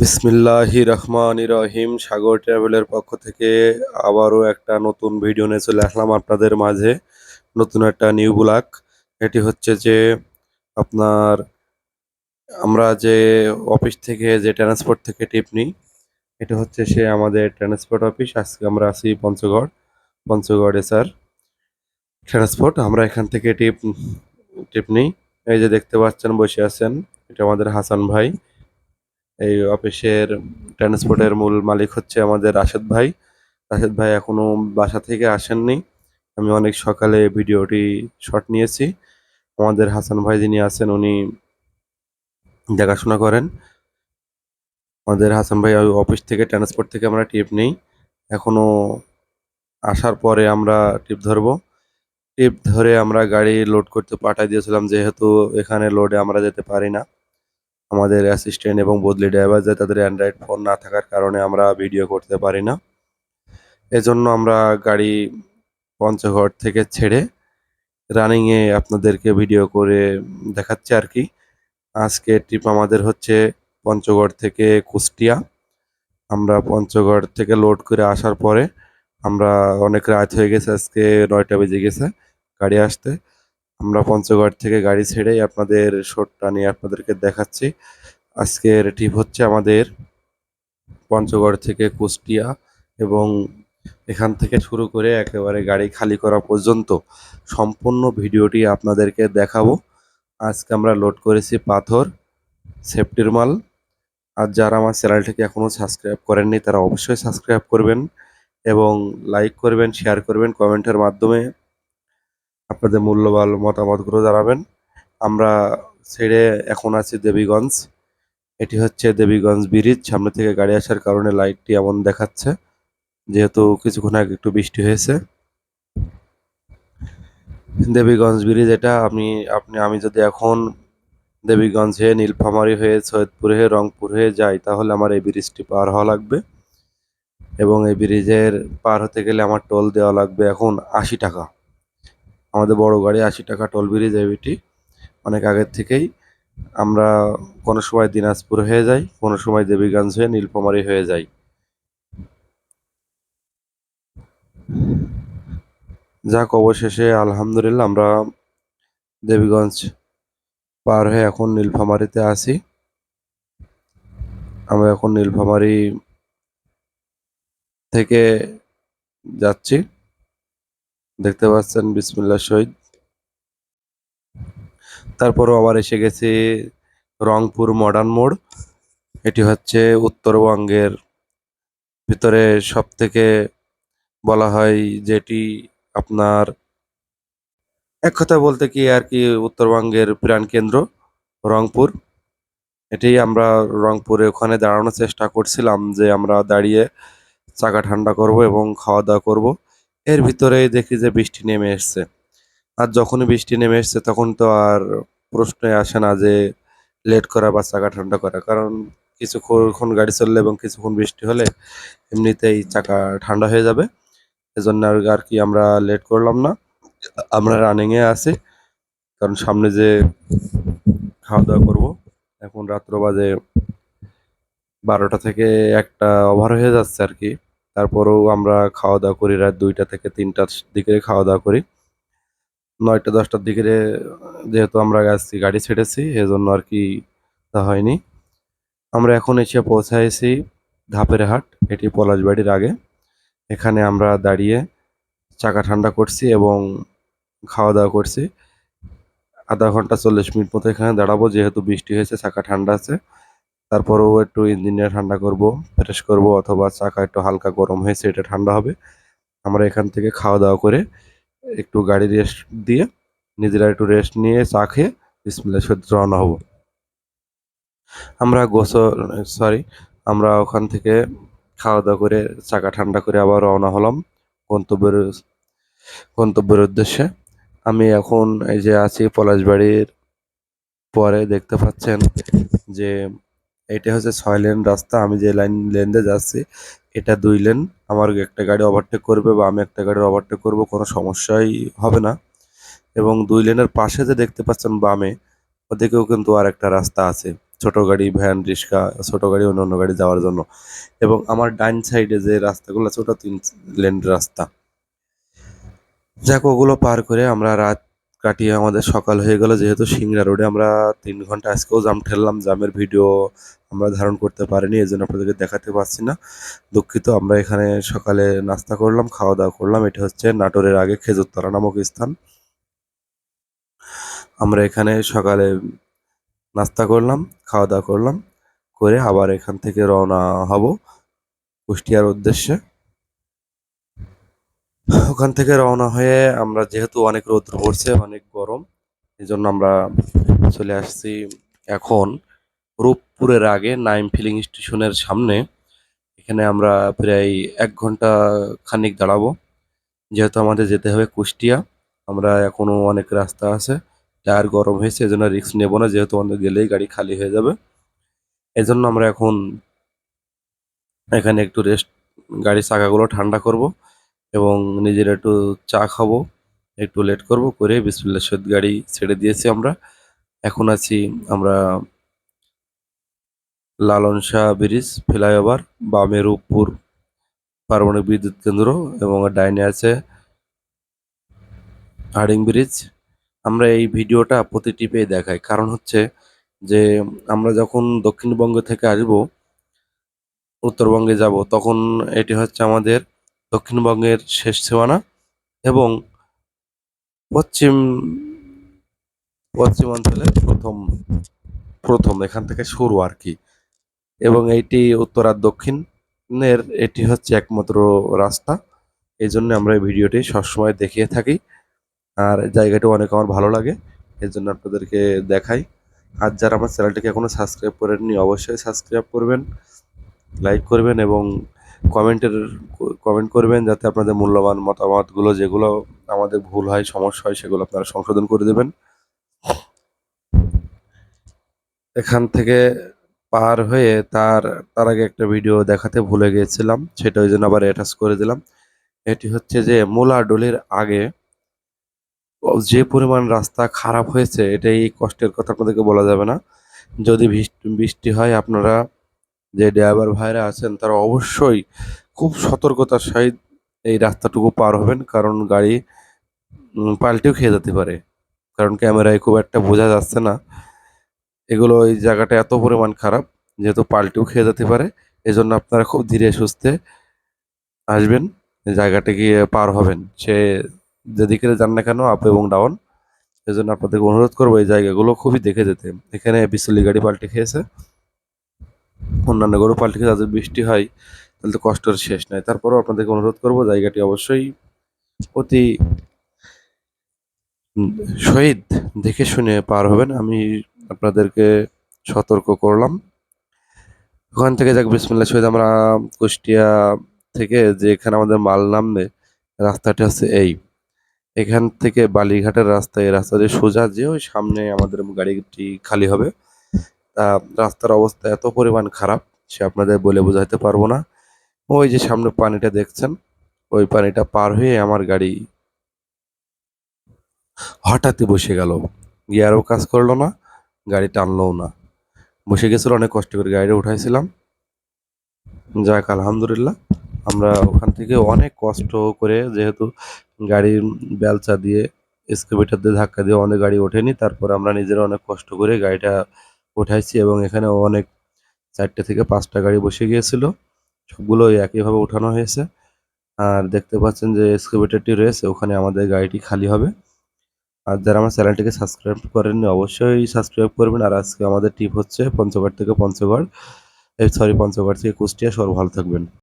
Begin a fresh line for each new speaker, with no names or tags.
বিসমিল্লাহি রহমান রহিম, সাগর ট্রাভেলের পক্ষ থেকে আবারও একটা নতুন ভিডিও নিয়ে চলে আসলাম আপনাদের মাঝে, নতুন একটা নিউ ব্লগ। এটি হচ্ছে যে আপনার, আমরা যে অফিস থেকে যে ট্রান্সপোর্ট থেকে টিপ নিই, এটা হচ্ছে সে আমাদের ট্রান্সপোর্ট অফিস। আজকে আমরা আছি পঞ্চগড়, পঞ্চগড়ে স্যার ট্রান্সপোর্ট। আমরা এখান থেকে টিপ টিপ নিই। এই যে দেখতে পাচ্ছেন, বসে আছেন, এটা আমাদের হাসান ভাই। এই অফিসের ট্রান্সপোর্টের মূল মালিক হচ্ছে আমাদের রাশেদ ভাই। রাশেদ ভাই এখনও বাসা থেকে আসেননি। আমি অনেক সকালে ভিডিওটি শট নিয়েছি। আমাদের হাসান ভাই যিনি আছেন, উনি দেখাশোনা করেন। আমাদের হাসান ভাই অফিস থেকে ট্রান্সপোর্ট থেকে আমরা টিপ নেই। এখনও আসার পরে আমরা টিপ ধরবো। টিপ ধরে আমরা গাড়ি লোড করতে পাঠাই দিয়েছিলাম, যেহেতু এখানে লোডে আমরা যেতে পারি না। আমাদের অ্যাসিস্ট্যান্ট এবং বদলি ড্রাইভার যে তাদের অ্যান্ড্রয়েড ফোন না থাকার কারণে আমরা ভিডিও করতে পারি না। এজন্য আমরা গাড়ি পঞ্চগড় থেকে ছেড়ে রানিংয়ে আপনাদেরকে ভিডিও করে দেখাচ্ছি আর কি। আজকে ট্রিপ আমাদের হচ্ছে পঞ্চগড় থেকে কুষ্টিয়া। আমরা পঞ্চগড় থেকে লোড করে আসার পরে আমরা অনেক রাত হয়ে গেছে, আজকে নয়টা বেজে গেছে গাড়ি আসতে। আমরা পঞ্চগড় থেকে গাড়ি ছেড়েই আপনাদের শোটটা নিয়ে আপনাদেরকে দেখাচ্ছি। আজকের ট্রিপ হচ্ছে আমাদের পঞ্চগড় থেকে কুষ্টিয়া এবং এখান থেকে শুরু করে একেবারে গাড়ি খালি করা পর্যন্ত সম্পূর্ণ ভিডিওটি আপনাদেরকে দেখাবো। আজকে আমরা লোড করেছি পাথর সেফটির মাল। আর যারা আমার চ্যানেলটিকে এখনও সাবস্ক্রাইব করেননি, তারা অবশ্যই সাবস্ক্রাইব করবেন এবং লাইক করবেন শেয়ার করবেন কমেন্টের মাধ্যমে। আপনাদের মূল্যবান মতামতগুলো জানাবেন। আমরা ছেড়ে এখন আছি দেবীগঞ্জ। এটি হচ্ছে দেবীগঞ্জ ব্রিজ। সামনে থেকে গাড়ি আসার কারণে লাইটটি এমন দেখাচ্ছে, যেহেতু কিছুক্ষণ আগে একটু বৃষ্টি হয়েছে। দেবীগঞ্জ ব্রিজ, এটা আমি, আপনি, আমি যদি এখন দেবীগঞ্জ হয়ে নীলফামারী হয়ে, সৈয়দপুর হয়ে, রংপুর হয়ে যাই, তাহলে আমার এই ব্রিজটি পার হওয়া লাগবে। এবং এই ব্রিজের পার হতে গেলে আমার টোল দেওয়া লাগবে এখন আশি টাকা। আমাদের বড় গাড়ি আশি টাকা টোল ব্রিজ এবিটি অনেক আগের থেকেই আমরা কোনো সময় দিনাজপুর হয়ে যাই, কোনো সময় দেবীগঞ্জ হয়ে নীলফামারী হয়ে যাই। যাক, অবশেষে আলহামদুলিল্লাহ আমরা দেবীগঞ্জ পার হয়ে এখন নীলফামারীতে আছি। আমরা এখন নীলফামারী থেকে যাচ্ছি। দেখতে পাচ্ছেন বিসমিল্লা শহীদ। তারপরও আবার এসে গেছি রংপুর মডার্ন মোড়। এটি হচ্ছে উত্তরবঙ্গের ভিতরে সব থেকে বলা হয় যেটি আপনার এক কথা বলতে কি আর কি উত্তরবঙ্গের প্রাণকেন্দ্র রংপুর। এটি আমরা রংপুরে ওখানে দাঁড়ানোর চেষ্টা করছিলাম যে আমরা দাঁড়িয়ে চাকা ঠান্ডা করব এবং খাওয়া দাওয়া করব। এর ভিতরেই দেখি যে বৃষ্টি নেমে এসছে। আর যখনই বৃষ্টি নেমে এসছে, তখন তো আর প্রশ্নই আসে না যে লেট করা বা চাকা ঠান্ডা করা। কারণ কিছুক্ষণ গাড়ি চললে এবং কিছুক্ষণ বৃষ্টি হলে এমনিতেই চাকা ঠান্ডা হয়ে যাবে। এজন্য আর কি আমরা লেট করলাম না। আমরা রানিংয়ে আছি। কারণ সামনে যে খাওয়া দাওয়া করব, এখন রাত্র বাজে বারোটা থেকে একটা ওভার হয়ে যাচ্ছে আর কি। তারপরেও আমরা খাওয়া দাওয়া করি, রাত দুইটা থেকে তিনটার দিকে খাওয়া দাওয়া করি। নয়টা, দশটার দিকে যেহেতু আমরা আসছি গাড়ি ছেড়েছি, এজন্য আর কি তা হয়নি। আমরা এখন এসে পৌঁছাইছি ধাপের হাট, এটি পলাশবাড়ির আগে। এখানে আমরা দাঁড়িয়ে চাকা ঠান্ডা করছি এবং খাওয়া দাওয়া করছি। আধা ঘণ্টা চল্লিশ মিনিট মতো এখানে দাঁড়াবো, যেহেতু বৃষ্টি হয়েছে, চাকা ঠান্ডা আছে। তারপরেও একটু ইঞ্জিনিয়ার ঠান্ডা করব, ফ্রেশ করব অথবা চাকা একটু হালকা গরম হয়েছে, এটা ঠান্ডা হবে। আমরা এখান থেকে খাওয়া দাওয়া করে একটু গাড়ি রেস্ট দিয়ে নিজেরা একটু রেস্ট নিয়ে চা খেয়ে বিসমিল্লা সত্যি রওনা হব। আমরা গোসল সরি আমরা ওখান থেকে খাওয়া দাওয়া করে চাকা ঠান্ডা করে আবার রওনা হলাম গন্তব্যের গন্তব্যের উদ্দেশ্যে। আমি এখন এই যে আছি পলাশবাড়ির পরে দেখতে পাচ্ছেন যে এটা হচ্ছে ছয় লেন রাস্তা, আমি যে লাইন লেন দিয়ে যাচ্ছি, এটা দুই লেন। আমার একটা গাড়ি ওভারটেক করবে বা আমি একটা গাড়ি ওভারটেক করব, কোনো সমস্যাই হবে না। এবং দুই লেনের পাশে যে দেখতে পাচ্ছেন বামে, ওদিকেও কিন্তু আর একটা রাস্তা আছে। ছোট গাড়ি, ভ্যান, রিক্সা, ছোট গাড়ি অন্য অন্য গাড়ি যাওয়ার জন্য। এবং আমার ডাইন সাইডে যে রাস্তাগুলো আছে, ওটা তিন লেন রাস্তা। যাক, ওগুলো পার করে আমরা রাত কাটিয়ে আমাদের সকাল হয়ে গেল, যেহেতু সিংড়া রোডে আমরা তিন ঘণ্টা আজকেও জাম ঠেললাম, জামের ভিডিও আমরা ধারণ করতে পারিনি এই জন্য আপনাদেরকে দেখাতে পারছি না। দুঃখিত, আমরা এখানে সকালে নাস্তা করলাম খাওয়া দাওয়া করলাম, এটা হচ্ছে নাটোরের আগে খেজুরতলা নামক স্থান। আমরা এখানে সকালে নাস্তা করলাম খাওয়া দাওয়া করলাম, করে আবার এখান থেকে রওনা হব কুষ্টিয়ার উদ্দেশ্যে। ওখান থেকে রওনা হয়ে আমরা যেহেতু অনেক রৌদ্র পড়ছে, অনেক গরম এই জন্য আমরা চলে আসছি এখন রূপপুরের আগে নাইম ফিলিং স্টেশনের সামনে। এখানে আমরা প্রায় এক ঘণ্টা খানিক দাঁড়াবো। যেহেতু আমাদের যেতে হবে কুষ্টিয়া, আমরা এখনও অনেক রাস্তা আছে টায়ার গরম হয়েছে, এজন্য রিস্ক নেব না, যেহেতু অনেক গেলেই গাড়ি খালি হয়ে যাবে। এজন্য আমরা এখন এখানে একটু রেস্ট গাড়ির চাকাগুলো ঠান্ডা করব। এবং নিজের একটু চা খাব, একটু লেট করব, করে বিসমুল্লাহ সৈয়দ গাড়ি ছেড়ে দিয়েছি আমরা। এখন আছি আমরা লালন শাহ ব্রিজ, ফ্লাইওভার বামে রূপপুর পারমাণবিক বিদ্যুৎ কেন্দ্র এবং ডাইনে আছে হার্ডিং ব্রিজ। আমরা এই ভিডিওটা প্রতিটি পেয়ে দেখাই। কারণ হচ্ছে যে আমরা যখন দক্ষিণবঙ্গ থেকে আসব, উত্তরবঙ্গে যাব, তখন এটি হচ্ছে আমাদের দক্ষিণবঙ্গের শেষ সীমানা এবং পশ্চিম পশ্চিমাঞ্চলের প্রথম প্রথম, এখান থেকে শুরু আর কি। এবং এইটি উত্তর আর দক্ষিণের, এটি হচ্ছে একমাত্র রাস্তা। এই জন্য আমরা এই ভিডিওটি সবসময় দেখিয়ে থাকি। আর জায়গাটি অনেক আমার ভালো লাগে, এই জন্য আপনাদেরকে দেখাই। আর যারা আমার চ্যানেলটিকে এখনও সাবস্ক্রাইব করেননি, অবশ্যই সাবস্ক্রাইব করবেন, লাইক করবেন এবং কমেন্টের, কমেন্ট করবেন যাতে আপনাদের মূল্যবান মতামতগুলো যেগুলো আমাদের ভুল হয়, সমস্যা হয়, সেগুলো আপনারা সংশোধন করে দেবেন। এখান থেকে পার হয়ে তার তার আগে একটা ভিডিও দেখাতে ভুলে গিয়েছিলাম, সেটা ওই জন্য আবার অ্যাটাচ করে দিলাম। এটি হচ্ছে যে মোলাডোলির আগে যে পরিমাণ রাস্তা খারাপ হয়েছে, এটাই কষ্টের কথা, আপনাদেরকে বলা যাবে না। যদি বৃষ্টি হয়, আপনারা যে ড্রাইভার ভাইরা আছেন, তারা অবশ্যই খুব সতর্কতার সহিত এই রাস্তাটুকু পার হবেন, কারণ গাড়ি পাল্টেও খেয়ে যেতে পারে। কারণ ক্যামেরায় খুব একটা বোঝা যাচ্ছে না। এগুলো ওই জায়গাটা এত পরিমাণ খারাপ, যেহেতু পাল্টেও খেয়ে যেতে পারে। এজন্য আপনারা খুব ধীরে সুস্থে আসবেন জায়গাটা গিয়ে পার হবেন। সে যেদিকে যান না কেন আপ এবং ডাউন এজন্য আপনাদেরকে অনুরোধ করব, এই জায়গাগুলো খুবই দেখে যেতে। এখানে বিচলি গাড়ি পাল্টে খেয়েছে। অন্যান্য গরু পাল্টে খেয়ে যাদের বৃষ্টি হয়, তাহলে তো কষ্টের শেষ নাই তারপরেও আপনাদেরকে অনুরোধ করব, জায়গাটি অবশ্যই অতি শহীদ দেখে শুনে পার হবেন। আমি আপনাদেরকে সতর্ক করলাম। ওখান থেকে যাক, বিসমুল্লাহ, শহীদ, আমরা কুষ্টিয়া থেকে যে এখানে আমাদের মাল নামবে, রাস্তাটি হচ্ছে এই। এখান থেকে বালিঘাটের রাস্তা এই রাস্তা দিয়ে সোজা যে ওই সামনে আমাদের গাড়িটি খালি হবে। রাস্তার অবস্থা এত পরিমাণ খারাপ, সে আপনাদের বলে বোঝাতে পারব না। ওই যে সামনে পানিটা দেখছেন, ওই পানিটা পার হয়ে আমার গাড়ি হঠাৎই বসে গেল। গিয়ারও কাজ করল না, গাড়ি টানলোও না। বসে গেছিল, অনেক কষ্ট করে গাড়িটা উঠাইছিলাম। যাক, আলহামদুলিল্লাহ, আমরা ওখান থেকে অনেক কষ্ট করে যেহেতু গাড়ির বেলচা দিয়ে এক্সকেভেটার দিয়ে ধাক্কা দিয়ে অনেক গাড়ি ওঠেনি, তারপর আমরা নিজেরা অনেক কষ্ট করে গাড়িটা উঠাইছি এবং এখানে অনেক চারটে থেকে পাঁচটা গাড়ি বসে গিয়েছিল। সবগুলো একইভাবে উঠানো হয়েছে। আর দেখতে পাচ্ছেন যে এক্সকেভেটারটি রয়েছে, ওখানে আমাদের গাড়িটি খালি হবে। আর যারা আমার চ্যানেলটিকে সাবস্ক্রাইব করেননি, অবশ্যই সাবস্ক্রাইব করবেন। আর আজকে আমাদের টিপ হচ্ছে পঞ্চগড় থেকে পঞ্চগড় সরি, পঞ্চগড় থেকে কুষ্টিয়া সব ভালো থাকবেন।